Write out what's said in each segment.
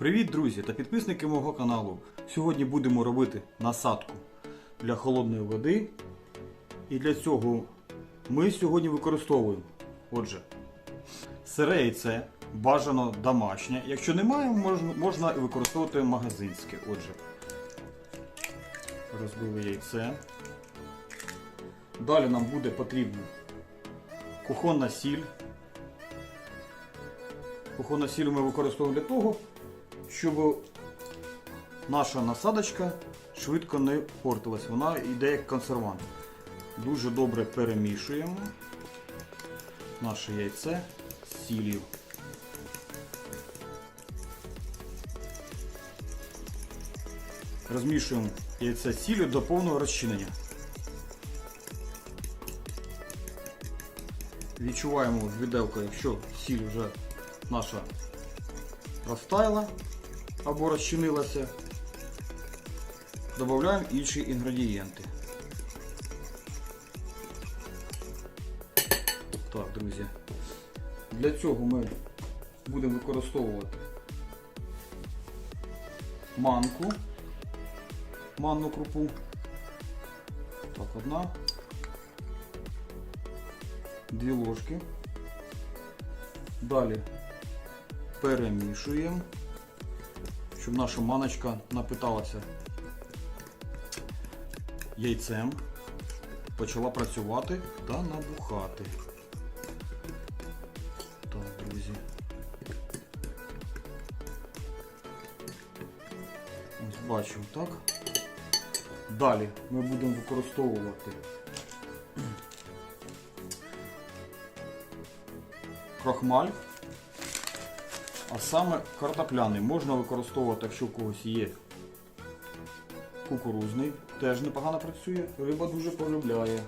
Привіт, друзі та підписники мого каналу. Сьогодні будемо робити насадку для холодної води. І для цього ми сьогодні використовуємо, отже, сире яйце, бажано домашнє. Якщо немає, можна, використовувати магазинське. Отже, розбили яйце. Далі нам буде потрібна кухонна сіль. Кухонну сіль ми використовуємо для того, щоб наша насадочка швидко не портилась. Вона йде як консервант. Дуже добре перемішуємо наше яйце з сіллю. Розмішуємо яйце з сіллю до повного розчинення. Відчуваємо віделкою, якщо сіль вже наша розтаяла або розчинилася, додаємо інші інгредієнти. Так, друзі. Для цього ми будемо використовувати манку, манну крупу. Так, одна, дві ложки. Далі перемішуємо, щоб наша маночка напиталася яйцем, почала працювати та набухати. Так, друзі. Ось бачимо, так? Далі ми будемо використовувати крохмаль. А саме картопляний можна використовувати, якщо у когось є кукурузний, теж непогано працює, риба дуже полюбляє.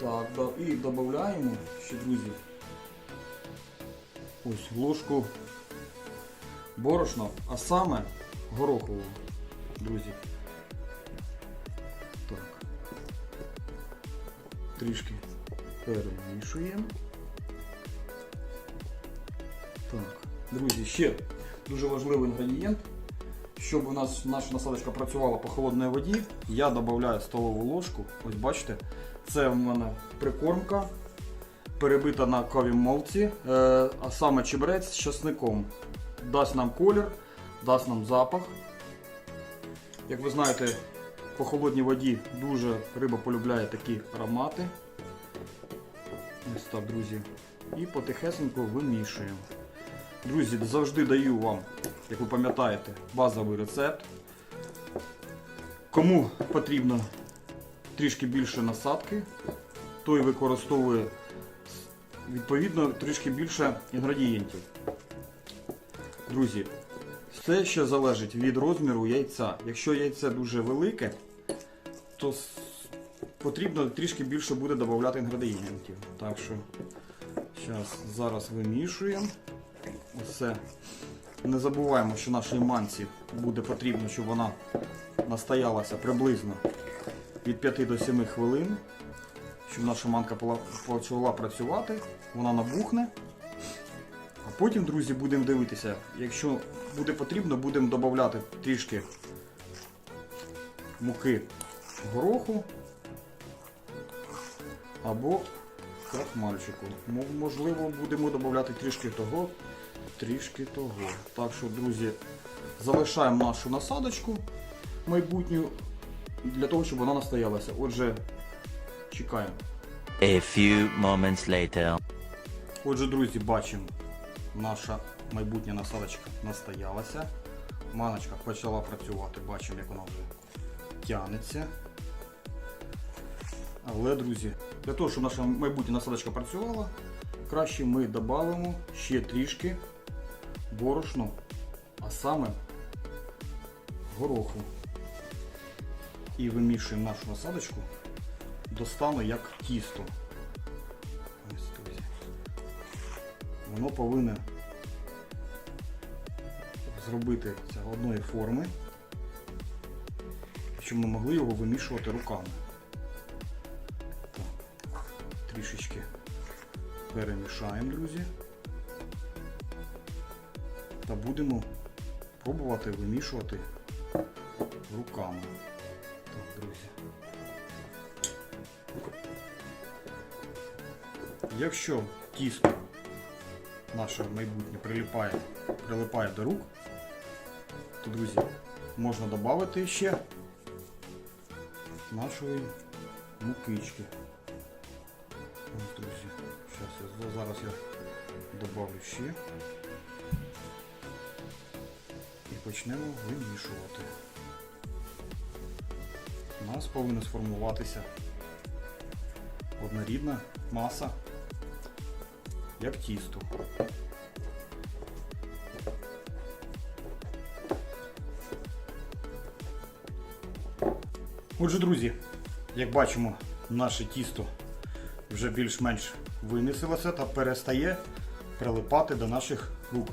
Так, і додаємо ще, друзі, ось ложку борошна, а саме горохового, друзі. Так. Трішки перемішуємо. Друзі, ще дуже важливий інгредієнт. Щоб у нас наша насадочка працювала по холодній воді, я додаю столову ложку. Ось бачите, це в мене прикормка, перебита на каві молці, е, а саме чебрець з часником. Дасть нам колір, дасть нам запах. Як ви знаєте, по холодній воді дуже риба полюбляє такі аромати. Ось так, друзі. І потихесенько вимішуємо. Друзі, завжди даю вам, як ви пам'ятаєте, базовий рецепт. Кому потрібно трішки більше насадки, той використовує відповідно трішки більше інгредієнтів. Друзі, все ще залежить від розміру яйця. Якщо яйце дуже велике, то потрібно трішки більше буде додати інгредієнтів. Так що зараз, вимішуємо. Оце. Не забуваємо, що нашій манці буде потрібно, щоб вона настоялася приблизно від 5 до 7 хвилин, щоб наша манка почала працювати, вона набухне. А потім, друзі, будемо дивитися. Якщо буде потрібно, будемо додати трішки муки гороху або крахмальчику. Можливо, будемо додати трішки того, трішки того. Так що, друзі, залишаємо нашу насадочку майбутню для того, щоб вона настоялася. Отже, чекаємо. A few moments later. Отже, друзі, бачимо, наша майбутня насадочка настоялася. Маночка почала працювати, бачимо, як вона вже тягнеться. Але, друзі, для того, щоб наша майбутня насадочка працювала, краще ми додамо ще трішки борошну, а саме гороху. І вимішуємо нашу насадочку до стану як тісто. Воно повинне зробити одної форми, щоб ми могли його вимішувати руками. Так. Трішечки перемішаємо, друзі. Та будемо пробувати вимішувати руками. Так, друзі. Якщо тісто наше майбутнє прилипає, прилипає до рук, то, друзі, можна додати ще нашої мукички. Ось, друзі, зараз я добавлю ще почнемо вимішувати. У нас повинна сформуватися однорідна маса, як тісто. Отже, друзі, як бачимо, наше тісто вже більш-менш вимісилося та перестає прилипати до наших рук.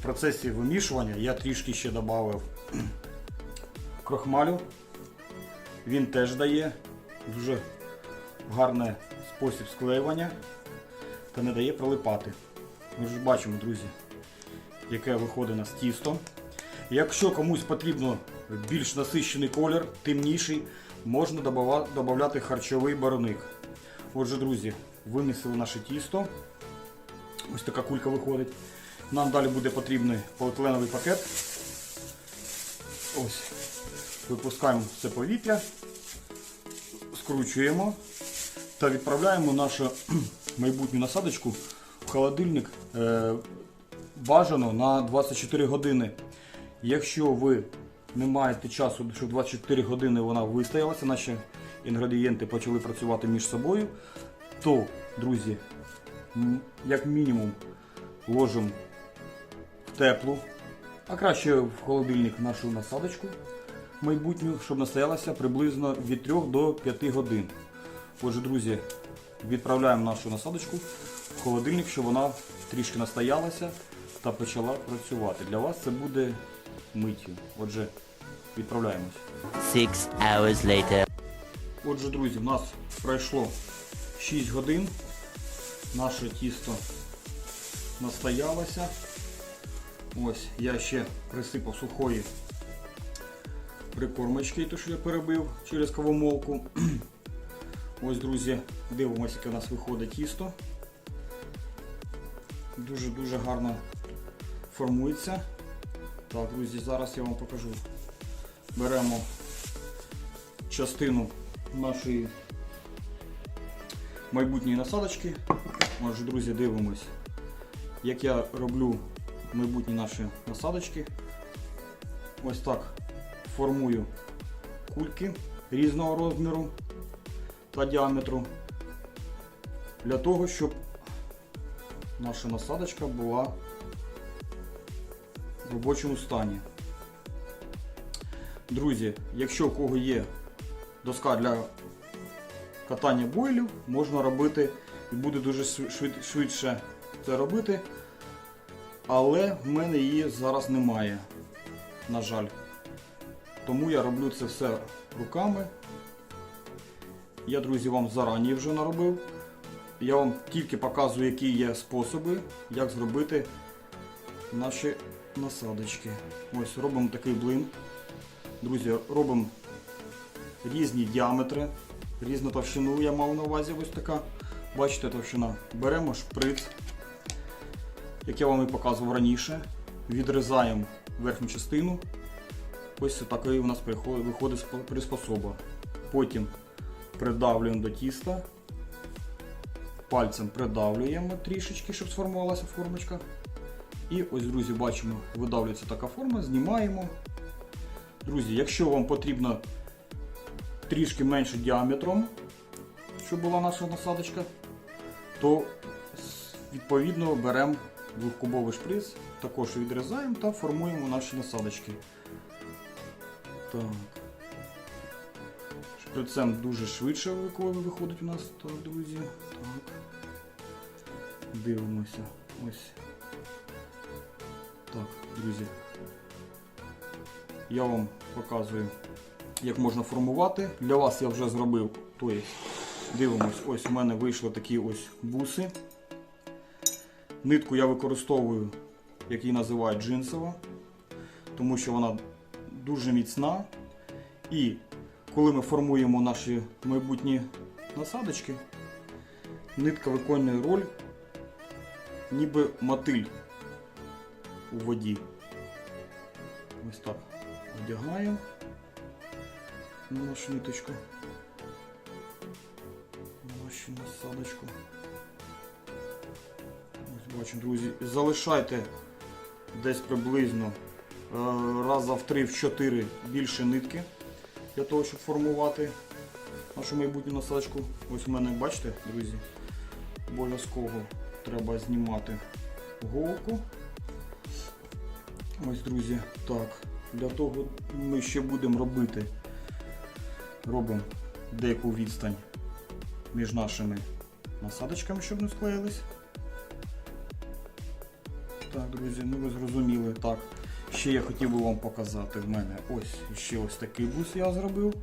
В процесі вимішування я трішки ще додав крохмалю. Він теж дає дуже гарний спосіб склеювання та не дає прилипати. Ми ж бачимо, друзі, яке виходить у тісто. Якщо комусь потрібно більш насичений колір, темніший, можна додати харчовий барвник. Отже, друзі, вимісили наше тісто. Ось така кулька виходить. Нам далі буде потрібний поліетиленовий пакет. Ось. Випускаємо це повітря, скручуємо та відправляємо нашу майбутню насадочку в холодильник е, бажано на 24 години. Якщо ви не маєте часу, щоб 24 години вона вистоялася, наші інгредієнти почали працювати між собою, то, друзі, як мінімум ложимо теплу, а краще в холодильник нашу насадочку майбутню, щоб настоялася приблизно від 3 до 5 годин. Отже, друзі, відправляємо нашу насадочку в холодильник, щоб вона трішки настоялася та почала працювати. Для вас це буде миттю. Отже, відправляємось. Six hours later. Отже, друзі, в нас пройшло 6 годин. Наше тісто настоялося. Ось, я ще присипав сухої прикормочки, то що я перебив через кавомолку. Ось, друзі, дивимося, яке у нас виходить тісто. Дуже-дуже гарно формується. Так, друзі, зараз я вам покажу. Беремо частину нашої майбутньої насадочки. Отже, друзі, дивимось, як я роблю майбутні наші насадочки. Ось так формую кульки різного розміру та діаметру для того, щоб наша насадочка була в робочому стані. Друзі, якщо у кого є доска для катання бойлів, можна робити і буде дуже швид- швидше це робити. Але в мене її зараз немає, на жаль. Тому я роблю це все руками. Я, друзі, вам зарані вже наробив. Я вам тільки показую, які є способи, як зробити наші насадочки. Ось робимо такий блин. Друзі, робимо різні діаметри, різну товщину я мав на увазі ось така. Бачите товщина. Беремо шприц, як я вам і показував раніше. Відрізаємо верхню частину. Ось такий у нас виходить приспособа. Потім придавлюємо до тіста. Пальцем придавлюємо трішечки, щоб сформувалася формочка. І ось, друзі, бачимо, видавлюється така форма, знімаємо. Друзі, якщо вам потрібно трішки менше діаметром, щоб була наша насадочка, то відповідно беремо двохкубовий шприц, також відрізаємо та формуємо наші насадочки. Так. Шприцем дуже швидше виходить у нас, так, друзі. Так. Дивимося. Ось. Так, друзі. Я вам показую, як можна формувати. Для вас я вже зробив. Тобто, дивимось, ось у мене вийшли такі ось буси. Нитку я використовую як її називають джинсова, тому що вона дуже міцна. І коли ми формуємо наші майбутні насадочки, нитка виконує роль ніби мотиль у воді. Ось так одягаємо нашу ниточку. Нашу насадочку. Бачимо, друзі. Залишайте десь приблизно е, раза в 3-4 більше нитки для того, щоб формувати нашу майбутню насадочку. Ось у мене, бачите, друзі, обов'язково треба знімати голку. Ось, друзі, так. Для того ми ще будемо робити. Робимо деяку відстань між нашими насадочками, щоб не склеїлись. Так, друзі, ну ви зрозуміли. Так. Ще я хотів би вам показати в мене ось ще ось такий бус я зробив.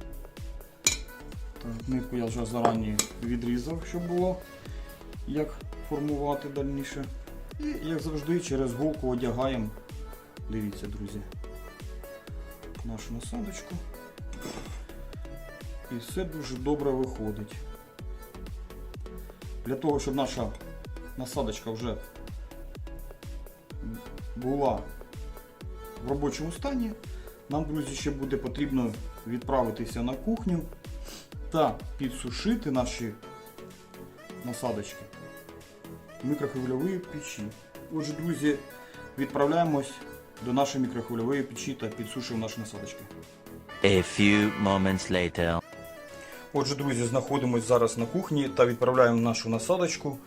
Так, нитку я вже зарані відрізав, щоб було як формувати дальніше. І як завжди через голку одягаємо. Дивіться, друзі, нашу насадочку. І все дуже добре виходить. Для того, щоб наша насадочка вже була в робочому стані, нам, друзі, ще буде потрібно відправитися на кухню та підсушити наші насадочки в мікрохвильової печі. Отже, друзі, відправляємось до нашої мікрохвильової печі та підсушуємо наші насадочки. A few moments later. Отже, друзі, знаходимося зараз на кухні та відправляємо нашу насадочку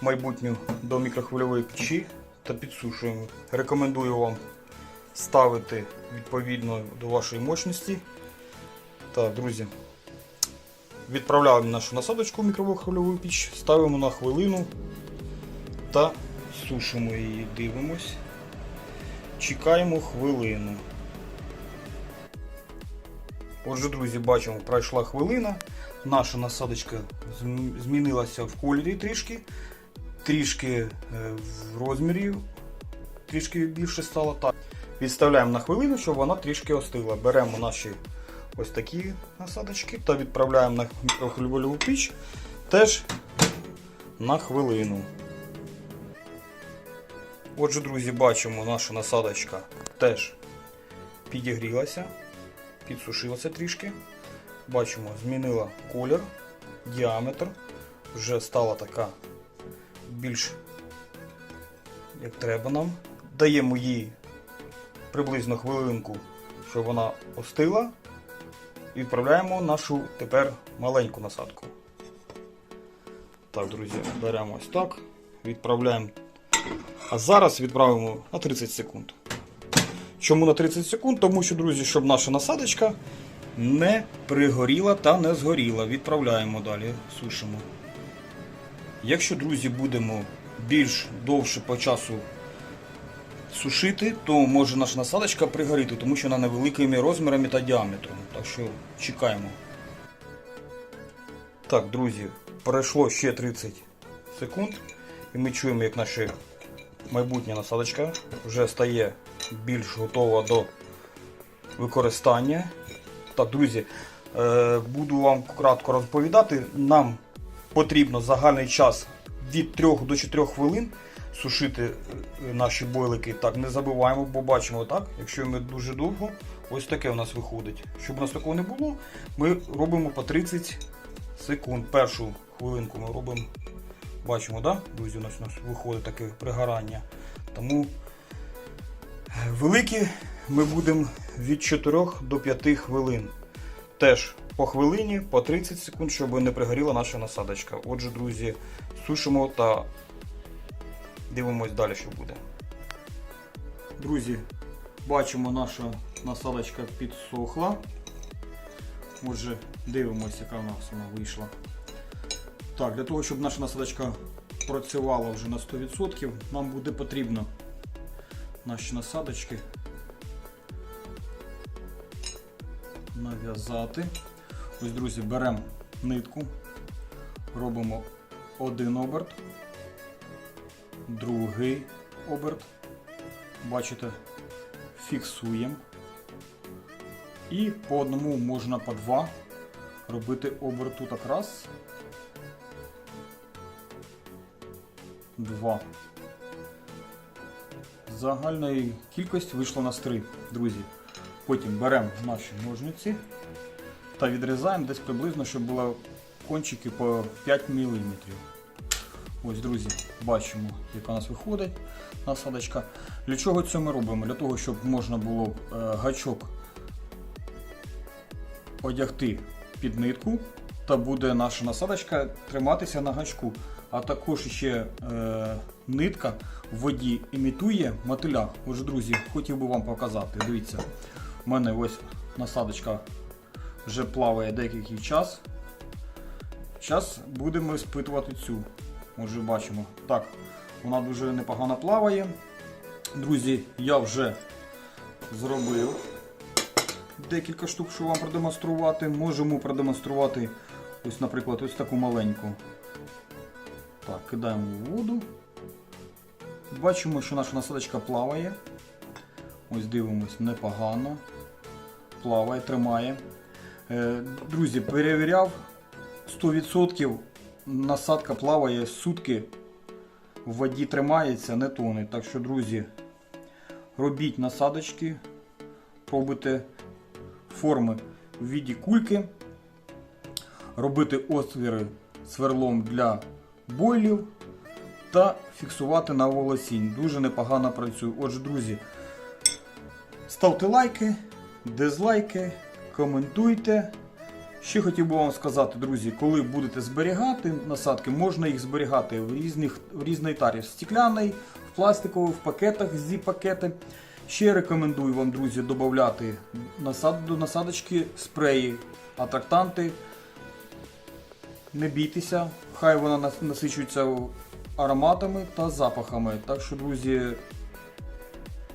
майбутню до мікрохвильової печі та підсушуємо. Рекомендую вам ставити відповідно до вашої мощності. Так, друзі, відправляємо нашу насадочку в мікрохвильову піч, ставимо на хвилину та сушимо її. Дивимось. Чекаємо хвилину. Отже, друзі, бачимо, пройшла хвилина. Наша насадочка змінилася в кольорі трішки, трішки е, в розмірі, трішки більше стало так. Відставляємо на хвилину, щоб вона трішки остила. Беремо наші ось такі насадочки та відправляємо на мікрохвильову піч теж на хвилину. Отже, друзі, бачимо, наша насадочка теж підігрілася підсушилася трішки. Бачимо, змінила колір, діаметр. Вже стала така більш як треба нам. Даємо їй приблизно хвилинку, щоб вона остила. І відправляємо нашу тепер маленьку насадку. Так, друзі, беремо ось так, відправляємо. А зараз відправимо на 30 секунд. Чому на 30 секунд? Тому що, друзі, щоб наша насадочка не пригоріла та не згоріла. Відправляємо далі, сушимо. Якщо, друзі, будемо більш довше по часу сушити, то може наша насадочка пригоріти, тому що вона невеликими розмірами та діаметром. Так що чекаємо. Так, друзі, пройшло ще 30 секунд. І ми чуємо, як наша майбутня насадочка вже стає більш готова до використання. Так, друзі, е, буду вам кратко розповідати. Нам потрібно загальний час від 3 до 4 хвилин сушити е, наші бойлики. Так, не забуваємо, бо бачимо так, якщо ми дуже довго, ось таке у нас виходить. Щоб у нас такого не було, ми робимо по 30 секунд. Першу хвилинку ми робимо, бачимо, так? Друзі, у нас, у нас виходить таке пригорання. Тому Великі ми будемо від 4 до 5 хвилин. Теж по хвилині, по 30 секунд, щоб не пригоріла наша насадочка. Отже, друзі, сушимо та дивимось далі, що буде. Друзі, бачимо, наша насадочка підсохла. Отже, дивимося, яка вона вийшла. Так, для того, щоб наша насадочка працювала вже на 100%, нам буде потрібно наші насадочки нав'язати. Ось, друзі, беремо нитку, робимо один оберт, другий оберт, бачите, фіксуємо. І по одному можна по два робити оберту так раз. Два. Загальної кількості вийшло у нас три, друзі. Потім беремо наші ножниці та відрізаємо десь приблизно, щоб було кончики по 5 мм. Ось, друзі, бачимо, як у нас виходить насадочка. Для чого це ми робимо? Для того, щоб можна було б, е, гачок одягти під нитку, та буде наша насадочка триматися на гачку. А також ще е, нитка в воді імітує мотиля. Отже, друзі, хотів би вам показати. Дивіться, в мене ось насадочка вже плаває деякий час. Зараз будемо спитувати цю. Отже, бачимо. Так, вона дуже непогано плаває. Друзі, я вже зробив декілька штук, щоб вам продемонструвати. Можемо продемонструвати, ось, наприклад, ось таку маленьку. Так, кидаємо в воду. Бачимо, що наша насадочка плаває. Ось дивимось, непогано. Плаває, тримає. Е, Друзі, перевіряв 100% насадка плаває сутки, в воді тримається, не тоне. Так що, друзі, робіть насадочки, пробуйте форми в віді кульки, робити отвіри сверлом для бойлів та фіксувати на волосінь. Дуже непогано працює. Отже, друзі, ставте лайки, дизлайки, коментуйте. Ще хотів би вам сказати, друзі, коли будете зберігати насадки, можна їх зберігати в, різних, в різної тарі. В стекляний, в пластиковий, в пакетах зі пакети. Ще рекомендую вам, друзі, додати до насадочки спреї, атрактанти. Не бійтеся, хай вона насичується ароматами та запахами. Так що, друзі,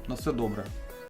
на все добре.